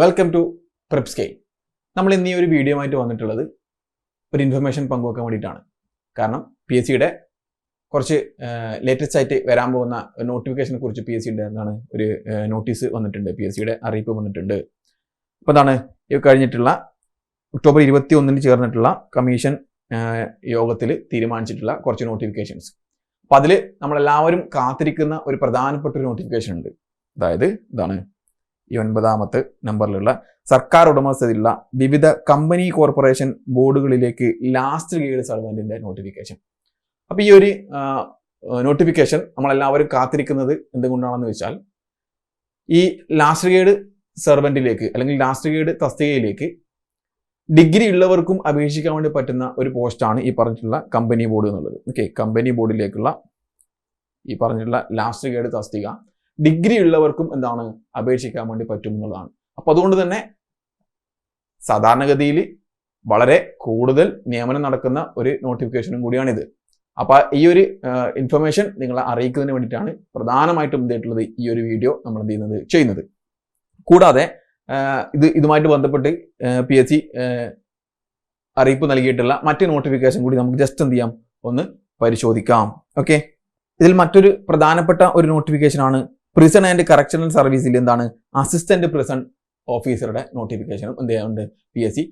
Welcome to പ്രിപ്സ്കെയിൽ നമ്മൾ ഇന്ന് ഈ ഒരു വീഡിയോ ആയിട്ട് വന്നിട്ടുള്ളത് ഒരു ഇൻഫർമേഷൻ പങ്കുവെക്കാൻ വേണ്ടിയിട്ടാണ്. കാരണം പി എസ് സിയുടെ കുറച്ച് ലേറ്റസ്റ്റ് ആയിട്ട് വരാൻ പോകുന്ന നോട്ടിഫിക്കേഷനെ കുറിച്ച് പി എസ് സിയുടെ എന്താണ് ഒരു നോട്ടീസ് വന്നിട്ടുണ്ട്. പി എസ് സിയുടെ അറിയിപ്പ് വന്നിട്ടുണ്ട്. അപ്പോൾ എന്താണ് ഈ കഴിഞ്ഞിട്ടുള്ള ഒക്ടോബർ ഇരുപത്തി ഒന്നിന് ചേർന്നിട്ടുള്ള കമ്മീഷൻ യോഗത്തിൽ തീരുമാനിച്ചിട്ടുള്ള കുറച്ച് നോട്ടിഫിക്കേഷൻസ് അപ്പോൾ അതിൽ നമ്മളെല്ലാവരും കാത്തിരിക്കുന്ന ഒരു പ്രധാനപ്പെട്ട ഒരു നോട്ടിഫിക്കേഷൻ ഉണ്ട്. അതായത് ഇതാണ് ഈ ഒൻപതാമത്തെ നമ്പറിലുള്ള സർക്കാർ ഉടമസ്ഥതയിലുള്ള വിവിധ കമ്പനി കോർപ്പറേഷൻ ബോർഡുകളിലേക്ക് ലാസ്റ്റ് ഗ്രേഡ് സർവന്റിന്റെ നോട്ടിഫിക്കേഷൻ അപ്പോൾ ഈ ഒരു നോട്ടിഫിക്കേഷൻ നമ്മളെല്ലാവരും കാത്തിരിക്കുന്നത് എന്തുകൊണ്ടാണെന്ന് വെച്ചാൽ ഈ ലാസ്റ്റ് ഗ്രേഡ് സെർവന്റിലേക്ക് അല്ലെങ്കിൽ ലാസ്റ്റ് ഗ്രേഡ് തസ്തികയിലേക്ക് ഡിഗ്രി ഉള്ളവർക്കും അപേക്ഷിക്കാൻ വേണ്ടി പറ്റുന്ന ഒരു പോസ്റ്റാണ് ഈ പറഞ്ഞിട്ടുള്ള കമ്പനി ബോർഡ് എന്നുള്ളത്. ഓക്കെ കമ്പനി ബോർഡിലേക്കുള്ള ഈ പറഞ്ഞിട്ടുള്ള ലാസ്റ്റ് ഗ്രേഡ് തസ്തിക. ഡിഗ്രി ഉള്ളവർക്കും എന്താണ് അപേക്ഷിക്കാൻ വേണ്ടി പറ്റും എന്നുള്ളതാണ്. അപ്പൊ അതുകൊണ്ട് തന്നെ സാധാരണഗതിയിൽ വളരെ കൂടുതൽ നിയമനം നടക്കുന്ന ഒരു നോട്ടിഫിക്കേഷനും കൂടിയാണിത്. അപ്പൊ ഈ ഒരു ഇൻഫർമേഷൻ നിങ്ങളെ അറിയിക്കുന്നതിന് വേണ്ടിയിട്ടാണ് പ്രധാനമായിട്ടും എന്തായിട്ടുള്ളത് ഈ ഒരു വീഡിയോ നമ്മൾ എന്ത് ചെയ്യുന്നത്? ചെയ്യുന്നത്. കൂടാതെ ഇത് ഇതുമായിട്ട് ബന്ധപ്പെട്ട് പി എസ് സി അറിയിപ്പ് നൽകിയിട്ടുള്ള മറ്റ് നോട്ടിഫിക്കേഷൻ കൂടി നമുക്ക് ജസ്റ്റ് എന്ത് ചെയ്യാം? ഒന്ന് പരിശോധിക്കാം. ഓക്കെ ഇതിൽ മറ്റൊരു പ്രധാനപ്പെട്ട ഒരു നോട്ടിഫിക്കേഷൻ ആണ് പ്രിസൺ ആൻഡ് കറക്ഷണൽ സർവീസിൽ എന്താണ്? അസിസ്റ്റന്റ് പ്രിസൺ ഓഫീസറുടെ നോട്ടിഫിക്കേഷനും എന്ത് ചെയ്യുന്നുണ്ട് പി എസ് സി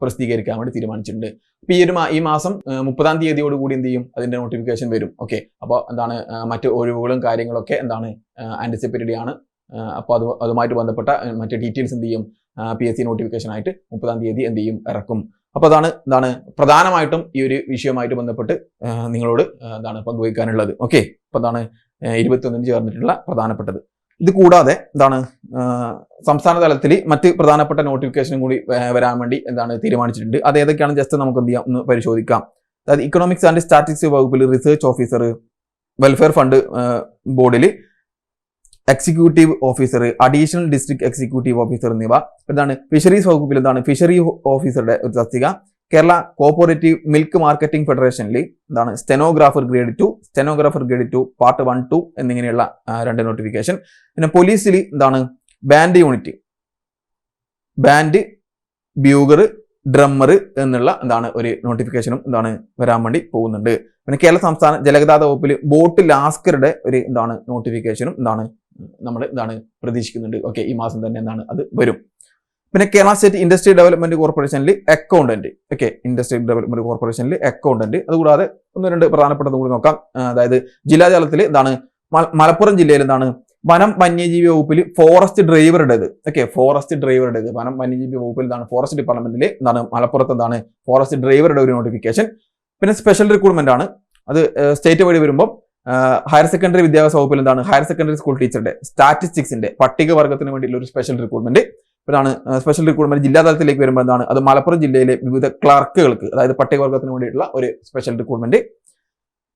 പ്രസിദ്ധീകരിക്കാൻ വേണ്ടി തീരുമാനിച്ചിട്ടുണ്ട്. അപ്പോൾ ഈ ഒരു ഈ മാസം മുപ്പതാം തീയതിയോട് കൂടി എന്ത് ചെയ്യും? അതിന്റെ നോട്ടിഫിക്കേഷൻ വരും. ഓക്കെ അപ്പോൾ എന്താണ് മറ്റ് ഒഴിവുകളും കാര്യങ്ങളൊക്കെ എന്താണ് ആന്റിസിപ്പേറ്റഡ് ആണ്. അപ്പോൾ അത് അതുമായിട്ട് ബന്ധപ്പെട്ട മറ്റ് ഡീറ്റെയിൽസ് എന്ത് ചെയ്യും? പി എസ് സി നോട്ടിഫിക്കേഷൻ ആയിട്ട് മുപ്പതാം തീയതി എന്ത് ചെയ്യും? ഇറക്കും. അപ്പോൾ അതാണ് എന്താണ് പ്രധാനമായിട്ടും ഈ ഒരു വിഷയവുമായിട്ട് ബന്ധപ്പെട്ട് നിങ്ങളോട് എന്താണ് പങ്കുവയ്ക്കാനുള്ളത്. ഓക്കെ അപ്പോൾ എന്താണ് ഇരുപത്തിയൊന്നിന് ചേർന്നിട്ടുള്ള പ്രധാനപ്പെട്ടത്. ഇത് കൂടാതെ എന്താണ് സംസ്ഥാന തലത്തിൽ മറ്റ് പ്രധാനപ്പെട്ട നോട്ടിഫിക്കേഷനും കൂടി വരാൻ വേണ്ടി എന്താണ് തീരുമാനിച്ചിട്ടുണ്ട്. അത് ഏതൊക്കെയാണ്? ജസ്റ്റ് നമുക്ക് എന്ത് ചെയ്യാം? ഒന്ന് പരിശോധിക്കാം. അതായത് ഇക്കണോമിക്സ് ആൻഡ് സ്റ്റാറ്റിക്സ് വകുപ്പിൽ റിസർച്ച് ഓഫീസർ വെൽഫെയർ ഫണ്ട് ബോർഡിൽ executive officer additional district executive officer എന്നിവ. എന്താണ് ഫിഷറീസ് വകുപ്പിൽ എന്താണ് ഫിഷറി ഓഫീസറുടെ ഒരു തസ്തിക. കേരള കോപ്പറേറ്റീവ് മിൽക്ക് മാർക്കറ്റിംഗ് ഫെഡറേഷനിൽ എന്താണ് stenographer grade two stenographer grade two part one two എന്നിങ്ങനെയുള്ള രണ്ട് നോട്ടിഫിക്കേഷൻ പിന്നെ പോലീസിൽ എന്താണ് band unit band bugler drummer എന്നുള്ള എന്താണ് ഒരു നോട്ടിഫിക്കേഷനും എന്താണ് വരാൻ വേണ്ടി പോകുന്നുണ്ട്. പിന്നെ കേരള സംസ്ഥാന ജലഗതാഗത വകുപ്പിൽ ബോട്ട് ലാസ്കറുടെ ഒരു എന്താണ് നോട്ടിഫിക്കേഷനും എന്താണ് നമ്മൾ എന്താണ് പ്രതീക്ഷിക്കുന്നുണ്ട്. ഓക്കെ ഈ മാസം തന്നെ എന്താണ് അത് വരും. പിന്നെ കേരള സ്റ്റേറ്റ് ഇൻഡസ്ട്രി ഡെവലപ്മെന്റ് കോർപ്പറേഷനിൽ അക്കൗണ്ടന്റ് ഓക്കെ ഇൻഡസ്ട്രി ഡെവലപ്മെന്റ് കോർപ്പറേഷനിൽ അക്കൗണ്ടന്റ് അതുകൂടാതെ ഒന്ന് രണ്ട് പ്രധാനപ്പെട്ടത് കൂടി നോക്കാം. അതായത് ജില്ലാതലത്തിൽ എന്താണ്? മലപ്പുറം ജില്ലയിൽ എന്താണ്? വനം വന്യജീവി വകുപ്പിൽ ഫോറസ്റ്റ് ഡ്രൈവറുടേത് ഓക്കെ ഫോറസ്റ്റ് ഡ്രൈവറുടേത് വനം വന്യജീവി വകുപ്പിൽ എന്താണ്? ഫോറസ്റ്റ് ഡിപ്പാർട്ട്മെന്റിൽ എന്താണ്? മലപ്പുറത്ത് എന്താണ്? ഫോറസ്റ്റ് ഡ്രൈവറുടെ ഒരു നോട്ടിഫിക്കേഷൻ പിന്നെ സ്പെഷ്യൽ റിക്രൂട്ട്മെന്റ് ആണ്. അത് സ്റ്റേറ്റ് വഴി വരുമ്പോൾ ഹയർ സെക്കൻഡറി വിദ്യാഭ്യാസ വകുപ്പിൽ എന്താണ്? ഹയർ സെക്കൻഡറി സ്കൂൾ ടീച്ചറുടെ സ്റ്റാറ്റിസ്റ്റിക്സിന്റെ പട്ടികവർഗത്തിന് വേണ്ടിയുള്ള ഒരു സ്പെഷ്യൽ റിക്രൂട്ട്മെന്റ് ഇതാണ് സ്പെഷ്യൽ റിക്രൂട്ട്മെന്റ് ജില്ലാ തലത്തിലേക്ക് വരുമ്പോൾ എന്താണ് അത് മലപ്പുറം ജില്ലയിലെ വിവിധ ക്ലർക്കുകൾക്ക് അതായത് പട്ടികവർഗത്തിന് വേണ്ടിയിട്ടുള്ള ഒരു സ്പെഷ്യൽ റിക്രൂട്ട്മെന്റ്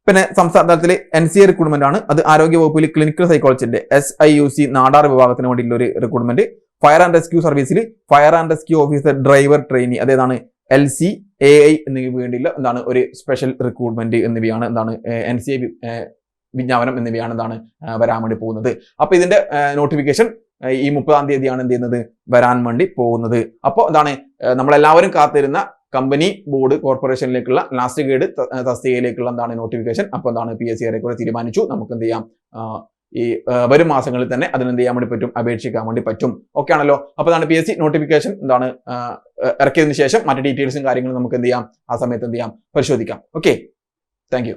പിന്നെ സംസ്ഥാന തലത്തിൽ എൻ സി എ റിക്രൂട്ട്മെന്റ് ആണ് അത് ആരോഗ്യ വകുപ്പിൽ clinical സൈക്കോളജിന്റെ S I U C Nadar വിഭാഗത്തിന് വേണ്ടിയിട്ടുള്ള ഒരു റിക്രൂട്ട്മെന്റ് ഫയർ ആൻഡ് റെസ്ക്യൂ സർവീസിൽ fire and rescue officer driver trainee അതേതാണ് എൽ സി എ ഐ എന്നിവ വേണ്ടിയുള്ള എന്താണ് ഒരു സ്പെഷ്യൽ റിക്രൂട്ട്മെന്റ് എന്നിവയാണ് എന്താണ് എൻ സി എ വിജ്ഞാപനം എന്നിവയാണ് എന്താണ് വരാൻ വേണ്ടി പോകുന്നത്. അപ്പൊ ഇതിന്റെ നോട്ടിഫിക്കേഷൻ ഈ മുപ്പതാം തീയതിയാണ് എന്ത് ചെയ്യുന്നത്? വരാൻ വേണ്ടി പോകുന്നത്. അപ്പോൾ എന്താണ് നമ്മളെല്ലാവരും കാത്തിരുന്ന കമ്പനി ബോർഡ് കോർപ്പറേഷനിലേക്കുള്ള ലാസ്റ്റ് ഗൈഡ് തസ്തികയിലേക്കുള്ള എന്താണ് നോട്ടിഫിക്കേഷൻ. അപ്പോൾ എന്താണ് പി എസ് സി ഏറെക്കുറെ തീരുമാനിച്ചു. നമുക്ക് എന്ത് ചെയ്യാം? ഈ വരും മാസങ്ങളിൽ തന്നെ അതിന് എന്ത് ചെയ്യാൻ വേണ്ടി പറ്റും? അപേക്ഷിക്കാൻ വേണ്ടി പറ്റും. ഓക്കെ ആണല്ലോ? അപ്പോൾ എന്താണ് പി എസ് സി നോട്ടിഫിക്കേഷൻ എന്താണ്? ഇറക്കിയതിന് ശേഷം മറ്റു ഡീറ്റെയിൽസും കാര്യങ്ങളും നമുക്ക് എന്ത് ചെയ്യാം? ആ സമയത്ത് എന്ത് ചെയ്യാം? പരിശോധിക്കാം. Okay thank